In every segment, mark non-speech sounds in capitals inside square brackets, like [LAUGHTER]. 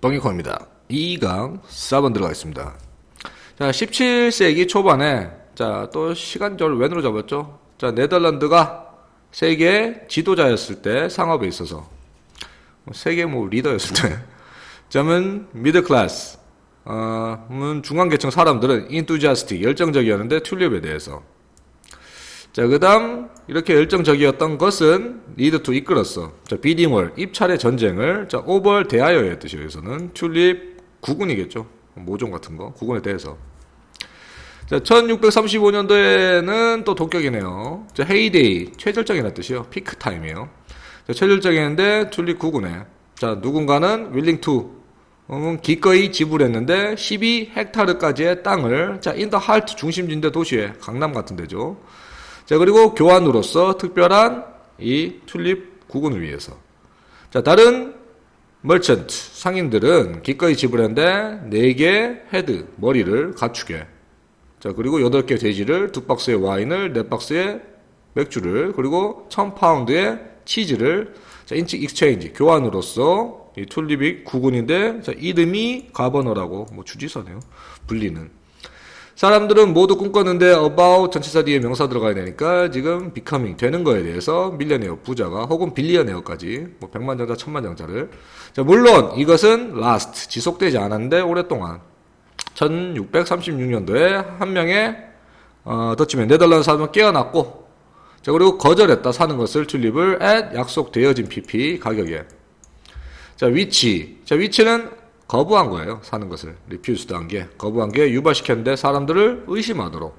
뻥이콘입니다. 2강 4번 들어가겠습니다. 자, 17세기 초반에 자, 또 시간절 웬으로 잡았죠? 자, 네덜란드가 세계 지도자였을 때 상업에 있어서 세계 뭐 리더였을 때 [LAUGHS] 점은 미들 클래스 어, 음, 중간계층 사람들은 인투지아스틱 열정적이었는데 튤립에 대해서 자, 그 다음, 이렇게 열정적이었던 것은 리드 투 이끌었어. 자, 비딩월, 입찰의 전쟁을, 자, 오벌 대하여의 뜻이에요. 여기서는 튤립 구군이겠죠. 모종 같은 거, 구군에 대해서. 자, 1635년도에는 또 동격이네요. 자, 헤이데이, 최절정이라는 뜻이요. 피크 타임이에요. 자, 최절정이었는데 튤립 구군에. 자, 누군가는 윌링 투, 음, 기꺼이 지불했는데 12헥타르까지의 땅을, 자, 인더 할트 중심지인데 도시에, 강남 같은 데죠. 자, 그리고 교환으로서 특별한 이 튤립 구군을 위해서. 자, 다른 멀천트, 상인들은 기꺼이 지불했는데 4개 헤드, 머리를 갖추게. 자, 그리고 8개 돼지를, 2박스의 와인을, 4박스의 맥주를, 그리고 1000파운드의 치즈를, 자, 인치 익스체인지, 교환으로서 이 튤립이 구군인데, 자, 이름이 가버너라고, 뭐 주지사네요. 불리는. 사람들은 모두 꿈꿨는데 about 전치사 뒤에 명사 들어가야 되니까 지금 becoming 되는 거에 대해서 밀리어네어 부자가 혹은 빌리어네어까지 뭐 백만장자 천만장자를. 자 물론 이것은 last 지속되지 않았는데 오랫동안. 1636년도에 한 명의 어, 더치맨 네덜란드 사람은 깨어났고 자 그리고 거절했다 사는 것을 튤립을 at 약속되어진 pp 가격에. 자 위치. 자 위치는 거부한 거예요. 사는 것을. 리퓨스도 한 게. 거부한 게 유발시켰는데 사람들을 의심하도록.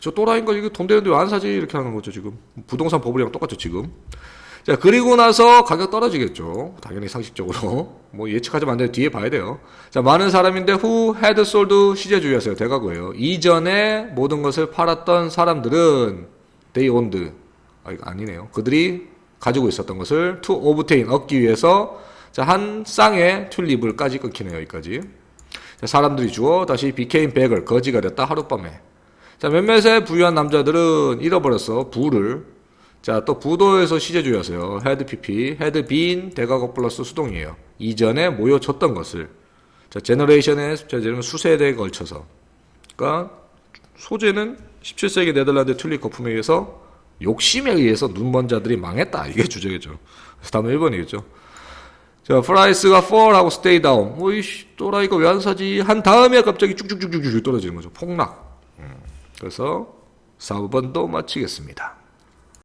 저 또라이인 거 이거 돈 되는데 왜 안 사지? 이렇게 하는 거죠, 지금. 부동산 법이랑 똑같죠, 지금. 자, 그리고 나서 가격 떨어지겠죠. 당연히 상식적으로. [LAUGHS] 뭐 예측하지 않는데 뒤에 봐야 돼요. 자, 많은 사람인데 who had sold 시제주의였어요. 대가고예요. 이전에 모든 것을 팔았던 사람들은 they owned. 아, 이거 아니네요. 그들이 가지고 있었던 것을 to obtain 얻기 위해서 자, 한 쌍의 튤립을까지 끊기네요, 여기까지. 자, 사람들이 주어 다시 became beggar, 거지가 됐다, 하룻밤에. 자, 몇몇의 부유한 남자들은 잃어버렸어, 부를. 자, 또 부도에서 pp, had been, 대가고 플러스 수동이에요. 이전에 모여졌던 것을. 자, 제너레이션의 숫자제는 수세대에 걸쳐서. 그러니까, 소재는 17세기 네덜란드 튤립 거품에 의해서 욕심에 의해서 눈먼 자들이 망했다. 이게 주제겠죠. 그래서 다음 1번이겠죠. 자, 프라이스가 4하고 stay down. 뭐, 이씨, 또라이가 왜안 사지? 한 다음에 갑자기 쭉쭉쭉쭉쭉 떨어지는 거죠. 폭락. 음, 그래서 4번도 마치겠습니다.